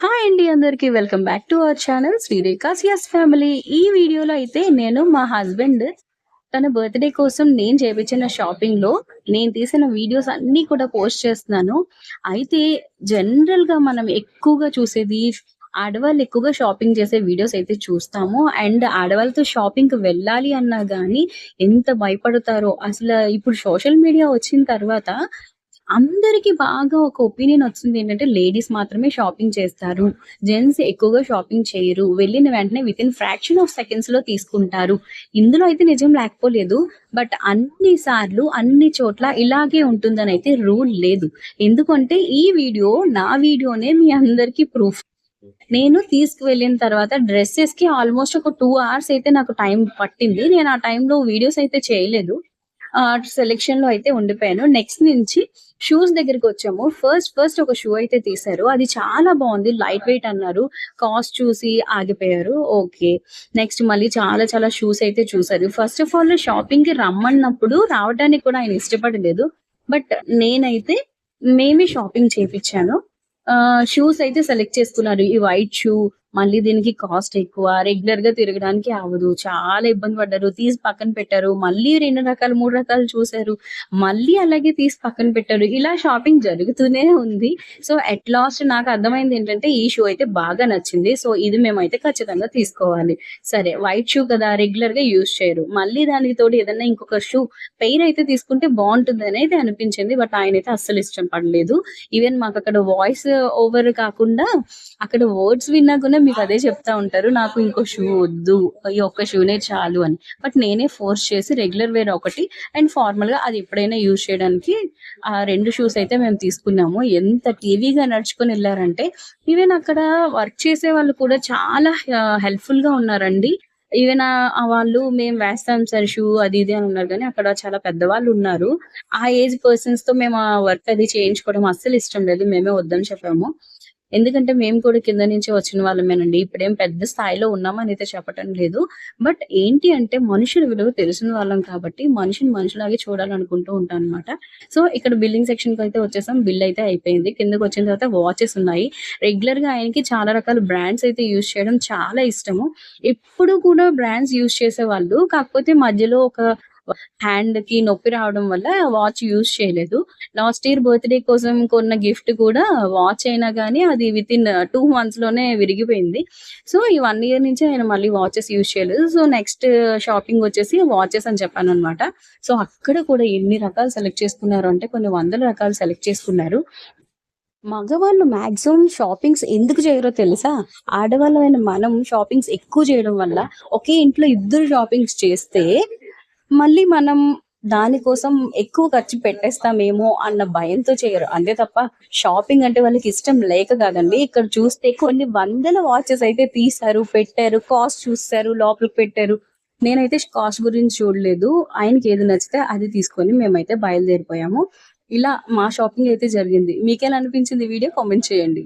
Hi అండి అందరికి welcome back to our channel Srirekhasias family. ఈ వీడియోలో అయితే నేను మా హస్బెండ్ తన బర్త్డే కోసం నేను చేపించిన షాపింగ్లో నేను తీసిన వీడియోస్ అన్ని కూడా పోస్ట్ చేస్తున్నాను. అయితే జనరల్గా మనం ఎక్కువగా చూసేది ఆడవాళ్ళు ఎక్కువగా షాపింగ్ చేసే వీడియోస్ అయితే చూస్తాము. అండ్ ఆడవాళ్ళతో షాపింగ్కి వెళ్ళాలి అన్నా కానీ ఎంత భయపడతారో అసలు ఇప్పుడు సోషల్ మీడియా వచ్చిన తర్వాత అందరికీ బాగా ఒక ఒపీనియన్ వచ్చింది ఏంటంటే లేడీస్ మాత్రమే షాపింగ్ చేస్తారు. జెంట్స్ ఎక్కువగా షాపింగ్ చేయరు. వెళ్ళిన వెంటనే విత్ ఇన్ ఫ్రాక్షన్ ఆఫ్ సెకండ్స్లో తీసుకుంటారు. ఇందులో అయితే నిజం లేకపోలేదు. బట్ అన్ని సార్లు అన్ని చోట్ల ఇలాగే ఉంటుందని అయితే రూల్ లేదు. ఎందుకంటే ఈ వీడియో నా వీడియోనే మీ అందరికీ ప్రూఫ్. నేను తీసుకువెళ్ళిన తర్వాత డ్రెస్సెస్కి ఆల్మోస్ట్ ఒక టూ అవర్స్ అయితే నాకు టైం పట్టింది. నేను ఆ టైంలో వీడియోస్ అయితే చేయలేదు. సెలెక్షన్లో అయితే ఉండిపోయాను. నెక్స్ట్ నుంచి షూస్ దగ్గరికి వచ్చాము. ఫస్ట్ ఫస్ట్ ఒక షూ అయితే తీశారు. అది చాలా బాగుంది. లైట్ వెయిట్ అన్నారు. కాస్ట్ చూసి ఆగిపోయారు. ఓకే నెక్స్ట్ మళ్ళీ చాలా చాలా షూస్ అయితే చూసారు ఫస్ట్ ఆఫ్ ఆల్ షాపింగ్కి రమ్మన్నప్పుడు రావడానికి కూడా ఆయన ఇష్టపడలేదు. బట్ నేనైతే మేమే షాపింగ్ చేపించాను. షూస్ అయితే సెలెక్ట్ చేసుకున్నారు. ఈ వైట్ షూ మళ్ళీ దీనికి కాస్ట్ ఎక్కువ రెగ్యులర్గా తిరగడానికి అవ్వదు. చాలా ఇబ్బంది పడ్డారు. తీసి పక్కన పెట్టారు. మళ్ళీ రెండు రకాలు మూడు రకాలు చూసారు మళ్ళీ అలాగే తీసి పక్కన పెట్టారు. ఇలా షాపింగ్ జరుగుతూనే ఉంది. సో అట్ లాస్ట్ నాకు అర్థమైంది ఏంటంటే ఈ షూ అయితే బాగా నచ్చింది. సో ఇది మేమైతే ఖచ్చితంగా తీసుకోవాలి. సరే వైట్ షూ కదా రెగ్యులర్గా యూజ్ చేయరు. మళ్ళీ దానికి తోడు ఏదైనా ఇంకొక షూ పెయిర్ అయితే తీసుకుంటే బాగుంటుంది అనేది అనిపించింది. బట్ ఆయన అయితే అస్సలు ఇష్టం పడలేదు. ఈవెన్ మాకు అక్కడ వాయిస్ ఓవర్ కాకుండా అక్కడ వర్డ్స్ విన్నా కూడా మీకు అదే చెప్తా ఉంటారు నాకు ఇంకో షూ వద్దు ఈ ఒక్క షూనే చాలు అని. బట్ నేనే ఫోర్స్ చేసి రెగ్యులర్ వేర్ ఒకటి అండ్ ఫార్మల్గా అది ఎప్పుడైనా యూజ్ చేయడానికి ఆ రెండు షూస్ అయితే మేము తీసుకున్నాము. ఎంత టీవీగా నడుచుకొని వెళ్ళారంటే ఈవెన్ అక్కడ వర్క్ చేసే వాళ్ళు కూడా చాలా హెల్ప్ఫుల్గా ఉన్నారండి. ఈవెన్ వాళ్ళు మేము వేస్తాం సార్ షూ అది ఇది అని ఉన్నారు కానీ అక్కడ చాలా పెద్దవాళ్ళు ఉన్నారు. ఆ ఏజ్ పర్సన్స్తో మేము ఆ వర్క్ అది చేయించుకోవడం అస్సలు ఇష్టం లేదు మేమే వద్దని చెప్పాము. ఎందుకంటే మేము కూడా కింద నుంచి వచ్చిన వాళ్ళమేనండి. ఇప్పుడేం పెద్ద స్థాయిలో ఉన్నామని అయితే చెప్పటం లేదు. బట్ ఏంటి అంటే మనుషుల విలువ తెలిసిన వాళ్ళం కాబట్టి మనిషిని మనుషులాగే చూడాలనుకుంటూ ఉంటాం అనమాట సో ఇక్కడ బిల్లింగ్ సెక్షన్కి అయితే వచ్చేసాం. బిల్ అయితే అయిపోయింది. కిందకి వచ్చిన తర్వాత వాచెస్ ఉన్నాయి. రెగ్యులర్గా ఆయనకి చాలా రకాల బ్రాండ్స్ అయితే యూజ్ చేయడం చాలా ఇష్టము. ఎప్పుడు కూడా బ్రాండ్స్ యూజ్ చేసే వాళ్ళు కాకపోతే మధ్యలో ఒక హ్యాండ్కి నొప్పి రావడం వల్ల వాచ్ యూజ్ చేయలేదు. లాస్ట్ ఇయర్ బర్త్డే కోసం కొన్న గిఫ్ట్ కూడా వాచ్ అయినా కానీ అది విత్ ఇన్ టూ మంత్స్లోనే విరిగిపోయింది. సో ఈ వన్ ఇయర్ నుంచి ఆయన మళ్ళీ వాచెస్ యూజ్ చేయలేదు. సో నెక్స్ట్ షాపింగ్ వచ్చేసి వాచెస్ అని చెప్పాను అనమాట సో అక్కడ కూడా ఎన్ని రకాలు సెలెక్ట్ చేసుకున్నారు అంటే కొన్ని వందల రకాలు సెలెక్ట్ చేసుకున్నారు. మగవాళ్ళు మాక్సిమం షాపింగ్స్ ఎందుకు చేయరో తెలుసా? ఆడవాళ్ళమైన మనం షాపింగ్స్ ఎక్కువ చేయడం వల్ల ఒకే ఇంట్లో ఇద్దరు షాపింగ్స్ చేస్తే మళ్ళీ మనం దానికోసం ఎక్కువ ఖర్చు పెట్టేస్తామేమో అన్న భయంతో చేయరు. అంతే తప్ప షాపింగ్ అంటే వాళ్ళకి ఇష్టం లేక కాదండి. ఇక్కడ చూస్తే కొన్ని వందల వాచెస్ అయితే తీశారు పెట్టారు కాస్ట్ చూస్తారు లోపలికి పెట్టారు. నేనైతే కాస్ట్ గురించి చూడలేదు. ఆయనకి ఏది నచ్చితే అది తీసుకొని మేమైతే బయలుదేరిపోయాము. ఇలా మా షాపింగ్ అయితే జరిగింది. మీకేలా అనిపించింది వీడియో? కామెంట్ చేయండి.